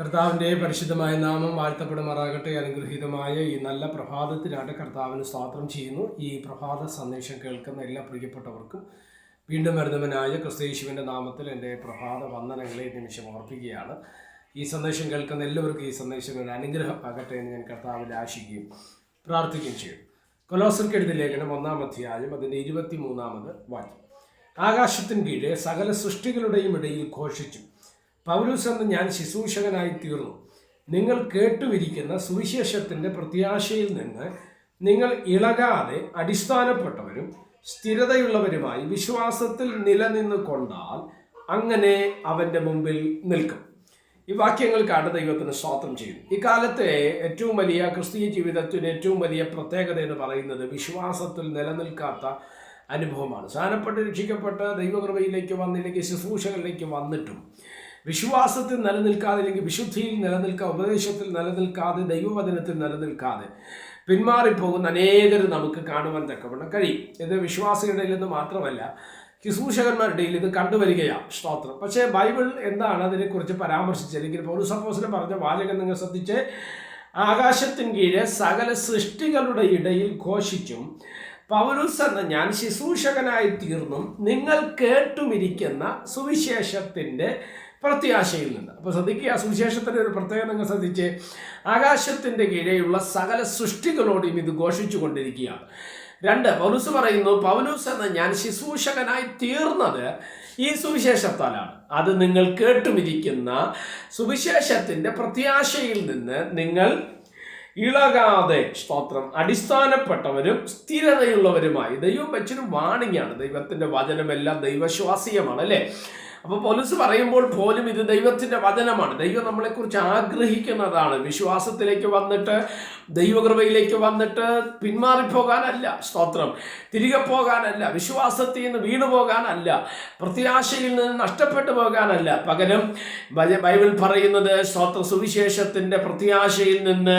കർത്താവിന്റെ പരിശുദ്ധമായ നാമം വാഴ്ത്തപ്പെടുമാറാകട്ടെ. അനുഗ്രഹീതമായ ഈ നല്ല പ്രഭാതത്തിനായിട്ട് കർത്താവിന് സ്വാത്രം ചെയ്യുന്നു. ഈ പ്രഭാത സന്ദേശം കേൾക്കുന്ന എല്ലാ പ്രിയപ്പെട്ടവർക്കും വീണ്ടും വരുന്നവനായ ക്രിസ്തീശുവിന്റെ നാമത്തിൽ എന്റെ പ്രഭാത വന്ദനങ്ങളെ നിമിഷം ഓർപ്പിക്കുകയാണ്. ഈ സന്ദേശം കേൾക്കുന്ന എല്ലാവർക്കും ഈ സന്ദേശം ഒരു അനുഗ്രഹമാകട്ടെ എന്ന് ഞാൻ കർത്താവിൽ ആശിക്കുകയും പ്രാർത്ഥിക്കുകയും ചെയ്യും കൊലോസർക്കെഴുതി ലേഖനം ഒന്നാം അധ്യായം അതിന്റെ ഇരുപത്തി മൂന്നാമത് വാക്യം. ആകാശത്തിന് കീഴെ സകല സൃഷ്ടികളുടെയും ഇടയിൽ ഘോഷിച്ചു. പൗലൂസ് എന്ന് ഞാൻ ശുശ്രൂഷകനായി തീർന്നു. നിങ്ങൾ കേട്ടുവിരിക്കുന്ന സുവിശേഷത്തിന്റെ പ്രത്യാശയിൽ നിന്ന് നിങ്ങൾ ഇളകാതെ അടിസ്ഥാനപ്പെട്ടവരും സ്ഥിരതയുള്ളവരുമായി വിശ്വാസത്തിൽ നിലനിന്ന് കൊണ്ടാൽ അങ്ങനെ അവന്റെ മുമ്പിൽ നിൽക്കും. ഈ വാക്യങ്ങൾക്കാണ് ദൈവത്തിന് സ്വാത്രം ചെയ്യും ഇക്കാലത്തെ കാലത്തെ ഏറ്റവും വലിയ ക്രിസ്തീയ ജീവിതത്തിന് ഏറ്റവും വലിയ പ്രത്യേകത എന്ന് പറയുന്നത് വിശ്വാസത്തിൽ നിലനിൽക്കാത്ത അനുഭവമാണ്. സ്ഥാനപ്പെട്ട് രക്ഷിക്കപ്പെട്ട് ദൈവകൃപയിലേക്ക് വന്നില്ലെങ്കിൽ ശുശ്രൂഷകളിലേക്ക് വന്നിട്ടും വിശ്വാസത്തിൽ നിലനിൽക്കാതെ അല്ലെങ്കിൽ വിശുദ്ധിയിൽ നിലനിൽക്കാതെ ഉപദേശത്തിൽ നിലനിൽക്കാതെ ദൈവവചനത്തിൽ നിലനിൽക്കാതെ പിന്മാറിപ്പോകുന്ന അനേകർ നമുക്ക് കാണുവാൻ തക്കവണ്ണം കഴിയും. ഇത് വിശ്വാസികളുടെ നിന്ന് മാത്രമല്ല ശുശ്രൂഷകന്മാരുടെ ഇത് കണ്ടുവരികയാണ്. സ്തോത്രം. പക്ഷേ ബൈബിൾ എന്താണ് അതിനെക്കുറിച്ച് പരാമർശിച്ചതെങ്കിൽ പൗരസപ്പോസിനെ പറഞ്ഞ വാചകം നിങ്ങൾ ശ്രദ്ധിച്ച്. ആകാശത്തിന് കീഴെ സകല സൃഷ്ടികളുടെ ഇടയിൽ ഘോഷിച്ചും പൗരൂസ് എന്ന ഞാൻ ശുശ്രൂഷകനായി തീർന്നും നിങ്ങൾ കേട്ടുമിരിക്കുന്ന സുവിശേഷത്തിന്റെ പ്രത്യാശയിൽ നിന്ന്. അപ്പോൾ ശ്രദ്ധിക്കുക സുവിശേഷത്തിന്റെ ഒരു പ്രത്യേകത നിങ്ങൾ ശ്രദ്ധിച്ച് ആകാശത്തിന്റെ കീഴെയുള്ള സകല സൃഷ്ടികളോടും ഇത് ഘോഷിച്ചു കൊണ്ടിരിക്കുകയാണ്. രണ്ട് പൗലൂസ് പറയുന്നു പൗലൂസ് എന്ന ഞാൻ ശുശ്രൂഷകനായി തീർന്നത് ഈ സുവിശേഷത്താലാണ്. അത് നിങ്ങൾ കേട്ടുമിരിക്കുന്ന സുവിശേഷത്തിന്റെ പ്രത്യാശയിൽ നിന്ന് നിങ്ങൾ ഇളകാതെ സ്തോത്രം അടിസ്ഥാനപ്പെട്ടവരും സ്ഥിരതയുള്ളവരുമായി. ദൈവം വെച്ചൊരു വാണിങ്ങാണ് ദൈവത്തിന്റെ വചനമെല്ലാം ദൈവശ്വാസീയമാണ് അല്ലേ? അപ്പോൾ പോലീസ് പറയുമ്പോൾ പോലും ഇത് ദൈവത്തിന്റെ വചനമാണ്. ദൈവം നമ്മളെക്കുറിച്ച് ആഗ്രഹിക്കുന്നതാണ്. വിശ്വാസത്തിലേക്ക് വന്നിട്ട് ദൈവകൃപയിലേക്ക് വന്നിട്ട് പിന്മാറിപ്പോകാനല്ല സ്തോത്രം. തിരികെ പോകാനല്ല വിശ്വാസത്തിൽ നിന്ന് വീണു പോകാനല്ല പ്രത്യാശയിൽ നിന്ന് നഷ്ടപ്പെട്ടു പോകാനല്ല. പകരം ബൈബിൾ പറയുന്നത് സ്തോത്ര സുവിശേഷത്തിന്റെ പ്രത്യാശയിൽ നിന്ന്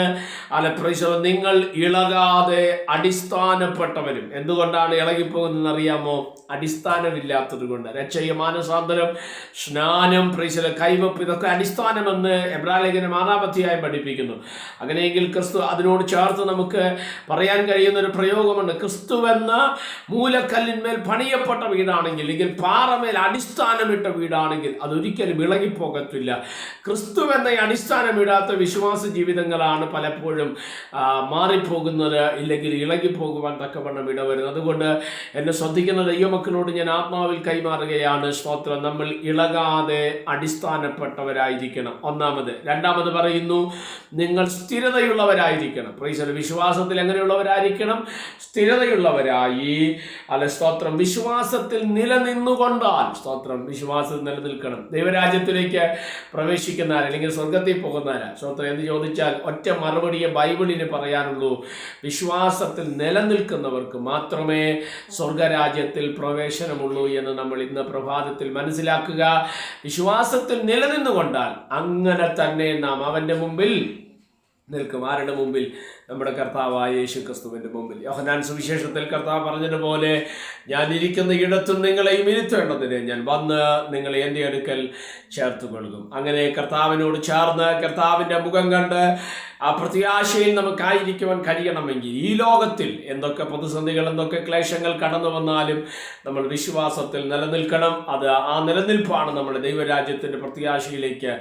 അല്ല പ്രൈസോ നിങ്ങൾ ഇളകാതെ അടിസ്ഥാനപ്പെട്ടവരും. എന്തുകൊണ്ടാണ് ഇളകിപ്പോകുന്നതെന്ന് അറിയാമോ? അടിസ്ഥാനമില്ലാത്തത് കൊണ്ട്. രക്ഷയ മാനസാന്തരം സ്നാനം പ്രീശല കൈവപ്പ് ഇതൊക്കെ അടിസ്ഥാനമെന്ന് എബ്രാലേഖനം ആറാമധ്യായം പഠിപ്പിക്കുന്നു. അങ്ങനെയെങ്കിൽ ക്രിസ്തു അതിനോട് ചേർത്ത് നമുക്ക് പറയാൻ കഴിയുന്ന ഒരു പ്രയോഗമുണ്ട്. ക്രിസ്തു എന്ന മൂലക്കല്ലിന്മേൽ പണിയപ്പെട്ട വീടാണെങ്കിൽ അല്ലെങ്കിൽ പാറമേൽ അടിസ്ഥാനമിട്ട വീടാണെങ്കിൽ അതൊരിക്കലും ഇളകിപ്പോകത്തില്ല. ക്രിസ്തു എന്ന അടിസ്ഥാനമിടാത്ത വിശ്വാസ ജീവിതങ്ങളാണ് പലപ്പോഴും മാറിപ്പോകുന്നത് ഇല്ലെങ്കിൽ ഇളകിപ്പോകുവാൻ തക്കവണ്ണം ഇടവരുന്നത്. അതുകൊണ്ട് എന്നെ ശ്രദ്ധിക്കുന്ന ദൈവമക്കളോട് ഞാൻ ആത്മാവിൽ കൈമാറുകയാണ്. സ്തോത്രം. നമ്മൾ ഇളകാതെ അടിസ്ഥാനപ്പെട്ടവരായിരിക്കണം. ഒന്നാമത്. രണ്ടാമത് പറയുന്നു നിങ്ങൾ സ്ഥിരതയുള്ളവരായിരിക്കണം പ്രൈസൽ വിശ്വാസത്തിൽ എങ്ങനെയുള്ളവരായിരിക്കണം? സ്ഥിരതയുള്ളവരായി. അല്ലെ സ്തോത്രം. വിശ്വാസത്തിൽ നിലനിന്നുകൊണ്ടാൽ സ്തോത്രം വിശ്വാസത്തിൽ നിലനിൽക്കണം. ദൈവരാജ്യത്തിലേക്ക് പ്രവേശിക്കുന്നവർ അല്ലെങ്കിൽ സ്വർഗത്തിൽ പോകുന്നവരാ സ്തോത്രം എന്ന് ചോദിച്ചാൽ ഒറ്റ മറുപടിയെ ബൈബിളിന് പറയാനുള്ളൂ. വിശ്വാസത്തിൽ നിലനിൽക്കുന്നവർക്ക് മാത്രമേ സ്വർഗരാജ്യത്തിൽ പ്രവേശനമുള്ളൂ എന്ന് നമ്മൾ ഇന്ന് പ്രഭാതത്തിൽ മനസ്സിലാക്കുക. വിശ്വാസത്തിൽ നിലനിന്നുകൊണ്ടാൽ അങ്ങനെ തന്നെ നാം അവന്റെ മുമ്പിൽ നിൽക്കും ആരുടെ മുമ്പിൽ. നമ്മുടെ കർത്താവായ യേശു ക്രിസ്തുവിന്റെ മുമ്പിൽ. യോഹനാൻ സുവിശേഷത്തിൽ കർത്താവ് പറഞ്ഞതുപോലെ ഞാൻ ഇരിക്കുന്ന ഇടത്തും നിങ്ങളെയും ഇരുത്തേണ്ടതിന് ഞാൻ വന്ന് നിങ്ങളെ എന്റെ അടുക്കൽ ചേർത്ത് കൊള്ളും അങ്ങനെ കർത്താവിനോട് ചേർന്ന് കർത്താവിന്റെ മുഖം കണ്ട് ആ പ്രത്യാശയിൽ നമുക്കായിരിക്കുവാൻ കഴിയണമെങ്കിൽ ഈ ലോകത്തിൽ എന്തൊക്കെ പ്രതിസന്ധികൾ എന്തൊക്കെ ക്ലേശങ്ങൾ കടന്നു വന്നാലും നമ്മൾ വിശ്വാസത്തിൽ നിലനിൽക്കണം. അത് ആ നിലനിൽപ്പാണ് നമ്മുടെ ദൈവരാജ്യത്തിന്റെ പ്രത്യാശയിലേക്ക്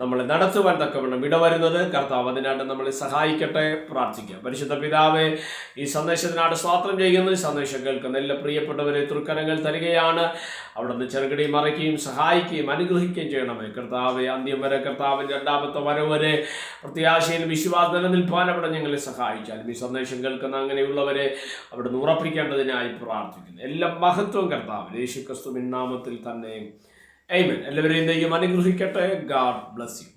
നമ്മളെ നടത്തുവാൻ തക്കവണ്ണം ഇടവരുന്നത്. കർത്താവ് അതിനായിട്ട് നമ്മളെ സഹായിക്കട്ടെ. പ്രാർത്ഥിക്കാം. പരിശുദ്ധ പിതാവെ ഈ സന്ദേശത്തിനായിട്ട് സ്വാത്രം ചെയ്യുന്ന. ഈ സന്ദേശം കേൾക്കുന്ന എല്ലാ പ്രിയപ്പെട്ടവരെ തൃക്കരങ്ങൾ തരികയാണ്. അവിടുന്ന് ചെറുകടി മറയ്ക്കുകയും സഹായിക്കുകയും അനുഗ്രഹിക്കുകയും ചെയ്യണമേ. കർത്താവെ അന്ത്യം വരെ കർത്താവിന്റെ രണ്ടാമത്തെ വരവ് വരെ പ്രത്യാശയിൽ വിശ്വാസം നിലനിൽപ്പാൻ അവിടെ ഞങ്ങളെ സഹായിച്ചാലും ഈ സന്ദേശം കേൾക്കുന്ന അങ്ങനെയുള്ളവരെ അവിടുന്ന് ഉറപ്പിക്കേണ്ടതിനായി പ്രാർത്ഥിക്കുന്നു. എല്ലാ മഹത്വം കർത്താവ് യേശു ക്രിസ്തുവിൻ നാമത്തിൽ തന്നെ. എയ്മൻ എല്ലാവരെയും ദൈവം അനുഗ്രഹിക്കട്ടെ. God bless you